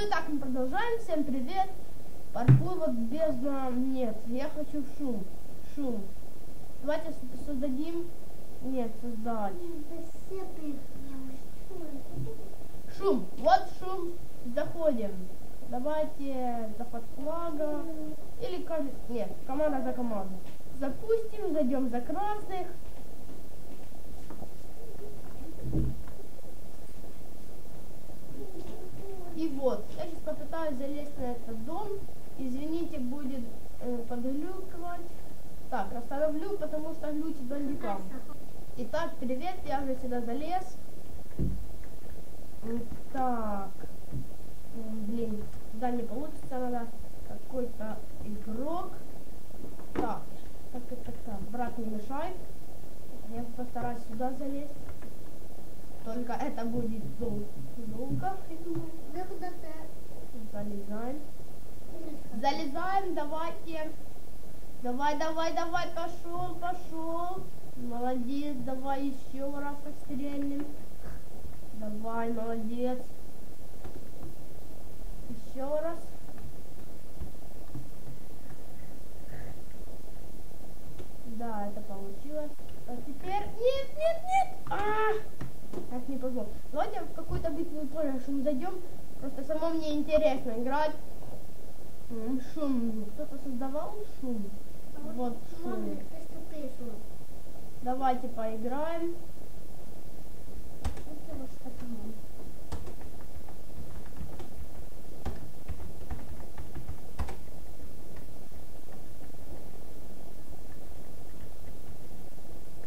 Ну и так мы продолжаем. Всем привет. Паркур вот бездна нет. Я хочу шум. Шум. Давайте создадим. Нет, создать. Шум. Вот шум. Заходим. Давайте заход флага. Или каждый... Нет, команда за команду. Запустим, зайдем за красных. И вот, я сейчас попытаюсь залезть на этот дом. Извините, будет э, подглюкивать. Так, остановлю, потому что глючит бандикам. Итак, привет, я уже сюда залез. Так, блин, сюда не получится, надо какой-то игрок. Так, так, так, так, так, брат не мешай. Я постараюсь сюда залезть. Только это будет дол- долго, я думаю. Залезаем. Залезаем, давайте. Давай, давай, давай, пошел, пошел. Молодец, давай еще раз пострельнем. Давай, молодец. Еще раз. Да, это получилось. А теперь... Нет, нет, нет! А! Так не повезло. Давайте в какую-то битву тоже шум зайдем. Мне интересно играть. Шум. Кто-то создавал шум? Вот шум. Давайте поиграем.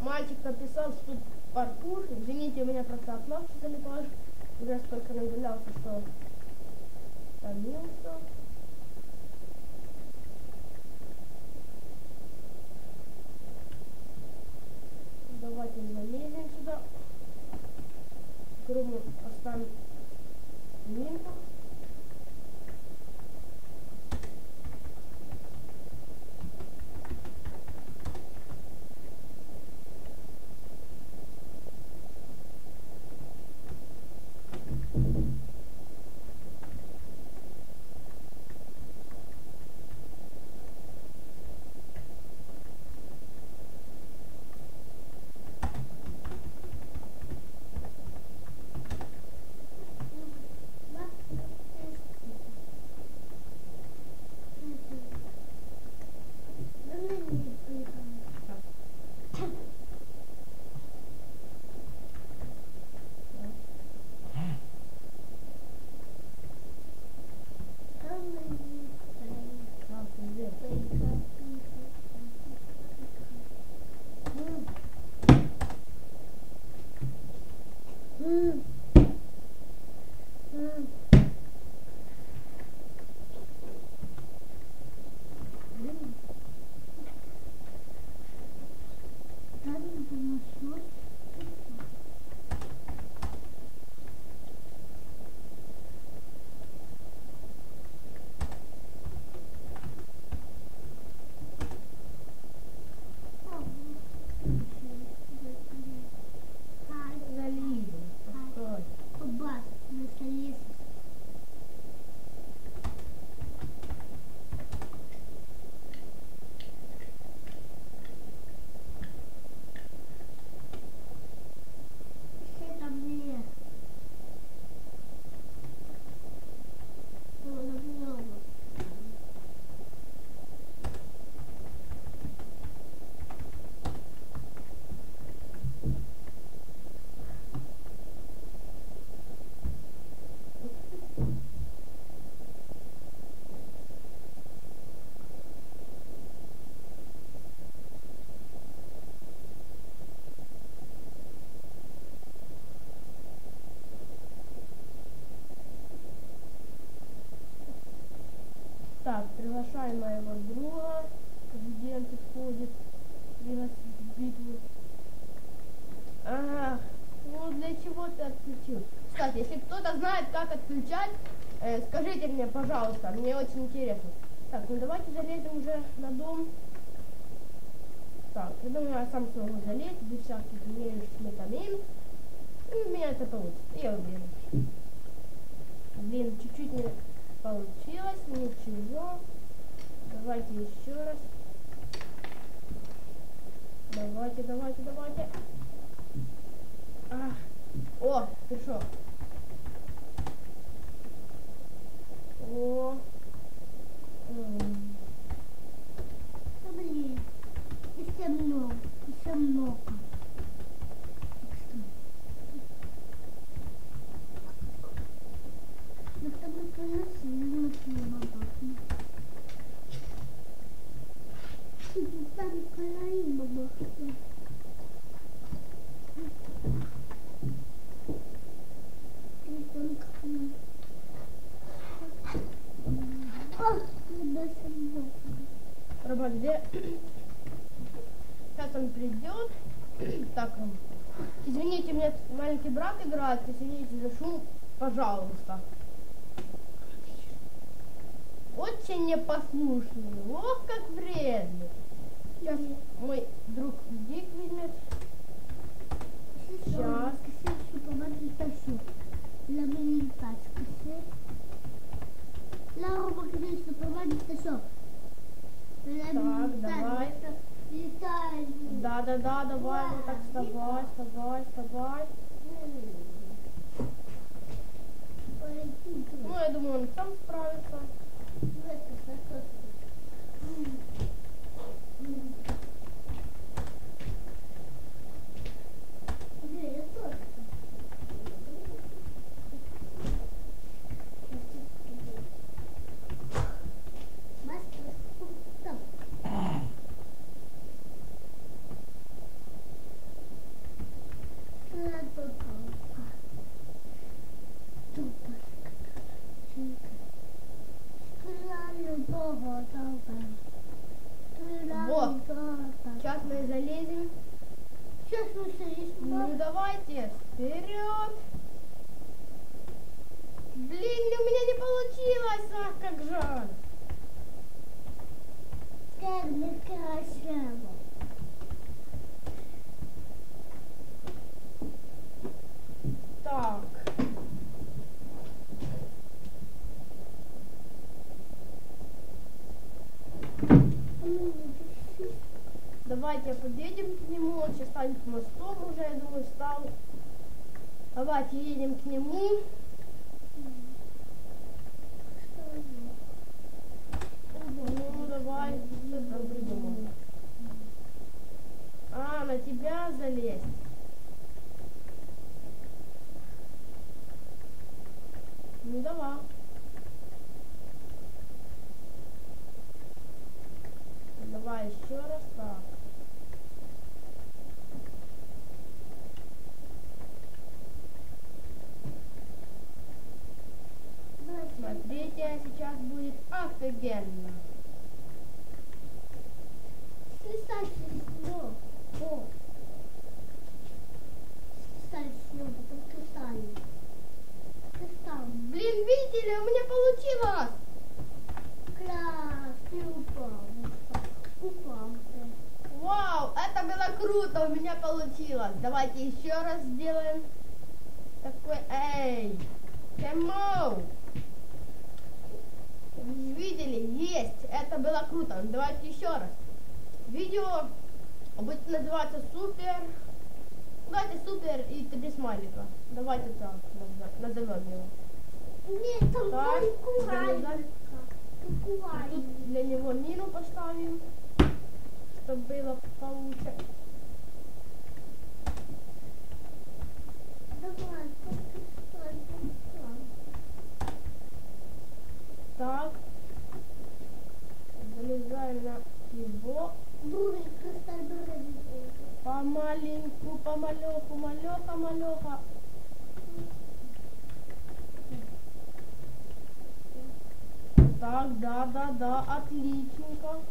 Мальчик написал, что тут паркур. Извините, у меня просто окно залипает. Уже столько нагулялся, что томился. Давайте залезем сюда. Кроме минку. Так, приглашаем моего друга. Где он тут ходит? Пригласить в битву. Ага. Ну для чего ты отключил? Кстати, если кто-то знает, как отключать, э, скажите мне, пожалуйста, мне очень интересно. Так, ну давайте залезем уже на дом. Так, я думаю, я сам смогу залезть без всяких меньших метамин. У меня это получится. Я уверен. Блин, чуть-чуть не получилось, ничего. Давайте еще раз. Давайте, давайте, давайте. А, о, хорошо. О. Блин, еще много, еще много. Ну там это красиво, баба. Там красиво, баба. Там красиво. Ах, даже много. Роман, где? Сейчас он придет. Так, извините, у меня маленький брат играет, извините за шум, пожалуйста. Очень непослушный, ох, как вредный. Сейчас мой друг Дик возьмет. Сейчас. La milità, La roba che devi sopravvivere so. Так, давай. Да, да, да, давай, вот так вставай, вставай, вставай. Ну, я думаю, он сам справится. Вот. Сейчас мы залезем. Сейчас мы садимся. Ну, давайте, вперед. Блин, у меня не получилось, ах, как жаль. Как некрасиво. Так. Давайте подъедем к нему, он сейчас станет мостом уже, я думаю, встал. Давайте едем к нему. Ну, давай, что там придумал? А, на тебя залезть. Ну, давай. Давай еще раз так. Смотрите, сейчас будет офигенно. Слезай с него. О. Слезай с него, потом касай. Касай. Блин, видели, у меня получилось. Класс, ты упал. Упал. Вау, это было круто, у меня получилось. Давайте еще раз сделаем. Такой, эй, кому? Видели? Есть, это было круто. Давайте еще раз. Видео будет называться супер. Давайте супер и три смайлика. Давайте так назов- назовем его. Нет, там Так, кукурайка. залезай. Кукурайка. Тут для него мину поставим, чтобы было получше. Давай, покусай, покусай. Так. Залезаем на его. Бурый, касай, бурый. Помаленьку, помалеху, малеха, малеха. Так, да, да, да, отличненько.